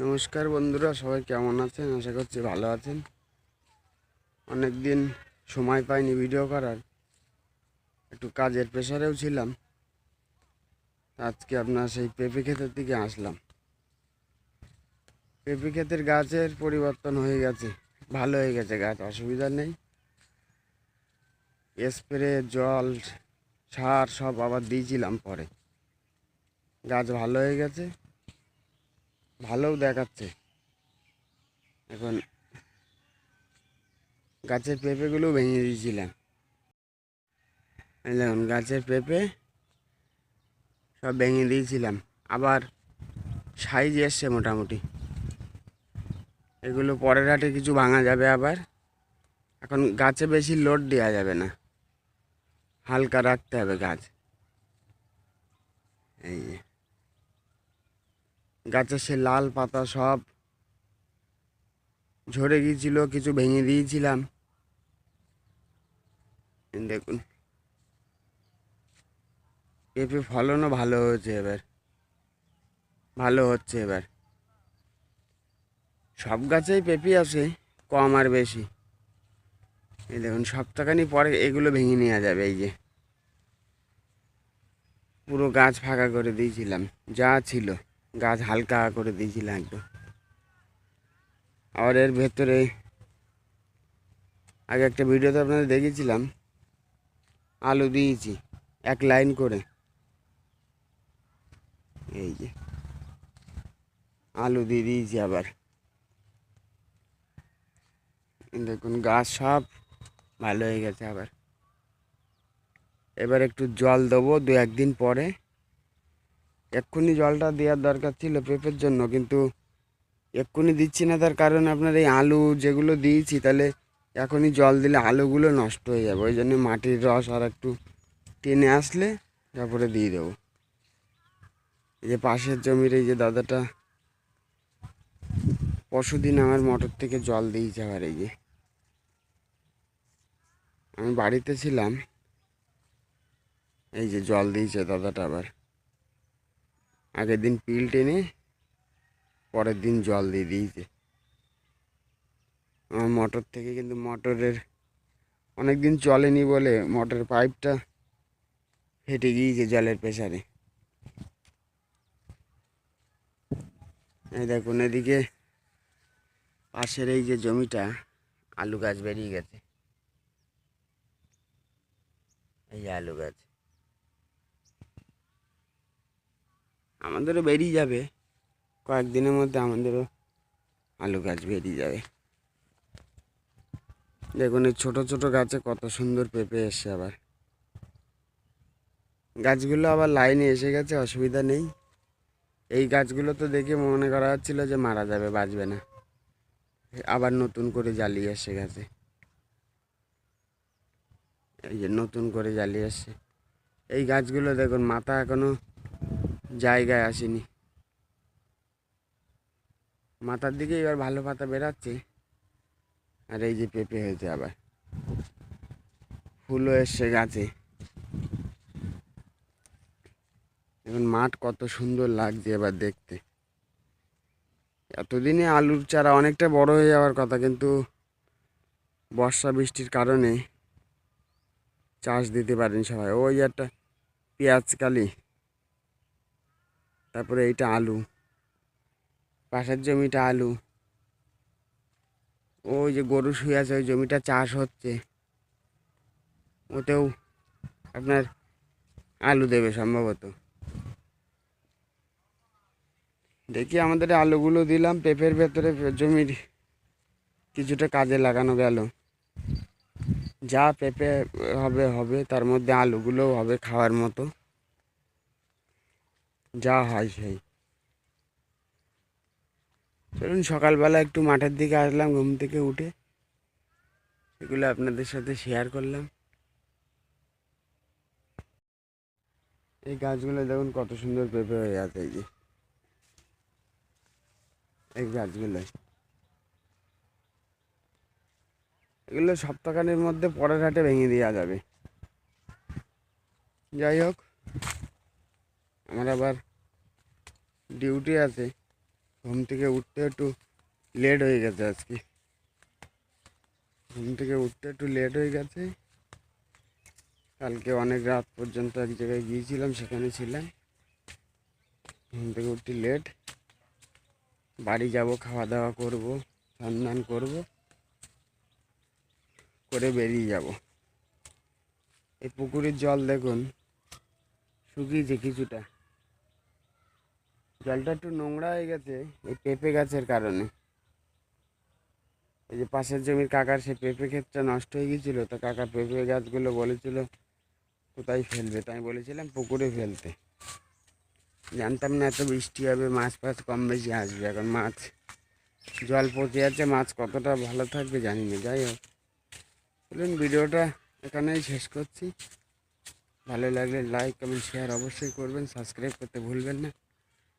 নমস্কার বন্ধুরা, সবাই কেমন আছেন? আশা করছি ভালো আছেন। অনেক দিন সময় পাইনি ভিডিও করার। একটু কাজের প্রেশারেও ছিলাম। আজকে আপনার সেই পেঁপে ক্ষেতের দিকে আসলাম। পেঁপে ক্ষেতের গাছের পরিবর্তন হয়ে গেছে। ভালো হয়ে গেছে গাছ, অসুবিধা নেই। স্প্রে জল, সার সব আবার দিয়েছিলাম পরে। গাছ ভালো হয়ে গেছে। ভালোও দেখাচ্ছে। এখন গাছের পেঁপেগুলো ভেঙে দিয়েছিলাম। দেখুন, গাছের পেঁপে সব ভেঙে দিয়েছিলাম। আবার সাইজ এসছে মোটামুটি। এগুলো পরের হাটে কিছু ভাঙা যাবে আবার। এখন গাছে বেশি লোড দেওয়া যাবে না। হালকা রাখতে হবে গাছ এই যে গাছের সে লাল পাতা সব ঝরে গিয়েছিল, কিছু ভেঙে দিয়েছিলাম। দেখুন। পেঁপে ফলনও ভালো হয়েছে এবার। ভালো হচ্ছে এবার। সব গাছেই পেঁপে আছে, কম আর বেশি। এই দেখুন, সপ্তাহখানি পরে এগুলো ভেঙে নেওয়া যাবে, এই যে। পুরো গাছ ফাঁকা করে দিয়েছিলাম, যা ছিল। গাছ হালকা করে দিয়েছিলাম একদম আর এর ভেতরে আগে একটা ভিডিওতে আপনাদের দেখেছিলাম আলু দিয়েছি, এক লাইন করে। এই যে, আলু দিয়ে দিয়েছি আবার। দেখুন, গাছ সব ভালো হয়ে গেছে আবার। এবার একটু জল দেবো দু একদিন পরে। এক্ষুনি জলটা দেওয়ার দরকার ছিল পেঁপের জন্য, কিন্তু এক্ষুনি দিচ্ছি না তার কারণ আপনার এই আলু যেগুলো দিয়েছি, তাহলে এখনই জল দিলে আলুগুলো নষ্ট হয়ে যাবে। ওই জন্য মাটির রস আর একটু টেনে আসলে তারপরে দিয়ে দেবো। এই যে পাশের জমির এই যে দাদাটা পরশুদিন আমার মোটর থেকে জল দিয়েছে আবার এই যে। আমি বাড়িতে ছিলাম, এই যে জল দিয়েছে দাদাটা আবার। আগের দিন পিল টেনে পরের দিন জল দিয়ে দিয়েছে। আমার মোটর থেকে কিন্তু মোটরের অনেক দিন চলেনি বলে মোটরের পাইপটা ফেটে গিয়েছে জলের প্রেসারে এই দেখুন, এদিকে পাশের এই যে জমিটা, আলু গাছ বেরিয়ে গেছে। এই আলু গাছ। আমাদেরও বেরিয়ে যাবে। কয়েকদিনের মধ্যে আমাদেরও আলু গাছ বেরিয়ে যাবে। দেখুন এই ছোটো ছোটো গাছে কত সুন্দর পেঁপে এসছে আবার। গাছগুলো আবার লাইনে এসে গেছে, অসুবিধা নেই। এই গাছগুলো তো দেখে মনে করা হচ্ছিল যে মারা যাবে, বাঁচবে না। আবার নতুন করে জ্বালিয়ে এসে গেছে। এই যে নতুন করে জ্বালিয়ে এসছে। এই গাছগুলো দেখুন, মাথা এখনও জায়গায় আসেনি। মাথার দিকে এবার ভালো পাতা বেরাচ্ছে। আর এই যে পেঁপে হয়েছে আবার। ফুলও এসছে গাছে। এখন মাঠ কত সুন্দর লাগছে এবার দেখতে। এতদিনে আলুর চারা অনেকটা বড় হয়ে যাওয়ার কথা, কিন্তু বর্ষা বৃষ্টির কারণে চাষ দিতে পারেন সবাই। ওই একটা পেঁয়াজ কালি। তারপরে এইটা আলু। পাশের জমিটা আলু। ওই যে গরু শুয়ে আছে, ওই জমিটা চাষ হচ্ছে। ওতেও আপনার আলু দেবে সম্ভবত। দেখি আমাদের আলুগুলো দিলাম, পেঁপের ভেতরে জমির কিছুটা কাজে লাগানো গেল। যা পেঁপে হবে হবে, তার মধ্যে আলুগুলোও হবে খাওয়ার মতো। যা হয় সেই। চলুন সকালবেলা একটু মাঠের দিকে আসলাম, ঘুম থেকে উঠে এগুলো আপনাদের সাথে শেয়ার করলাম। এই গাছগুলো দেখুন কত সুন্দর পেঁপে হয়ে আছে এই যে। এই গাছগুলো। এগুলো সপ্তাহখানের মধ্যে পরের হাটে ভেঙে দেওয়া যাবে। যাই হোক। আমার আবার ডিউটি আছে। ঘুম থেকে উঠতে একটু লেট হয়ে গেছে আজকে। ঘুম থেকে উঠতে একটু লেট হয়ে গেছে। কালকে অনেক রাত পর্যন্ত এক জায়গায় গিয়েছিলাম, সেখানে ছিলাম। ঘুম থেকে উঠতে লেট বাড়ি যাব খাওয়া দাওয়া করব স্নান দান করব, করে বেরিয়ে যাব। এই পুকুরের জল দেখুন, শুকিয়েছে কিছুটা। জলটা একটু নোংরা হয়ে গেছে, এই পেঁপে গাছের কারণে। এই যে পাশের জমির কাকার সে পেঁপে ক্ষেতটা নষ্ট হয়ে গিয়েছিল, তো কাকা পেঁপে গাছগুলো বলেছিল, কোথায় ফেলবে? তাই বলেছিলাম, পুকুরে ফেলতে। জানতাম না এত বৃষ্টি হবে, মাছ ফাছ কম বেশি আসবে, এখন মাছ, জল পচে আছে মাছ কতটা ভালো থাকবে জানি না, যাই হোক। বলুন ভিডিওটা এখানেই শেষ করছি। ভালো লাগলে লাইক কমেন্ট শেয়ার অবশ্যই করবেন সাবস্ক্রাইব করতে ভুলবেন না।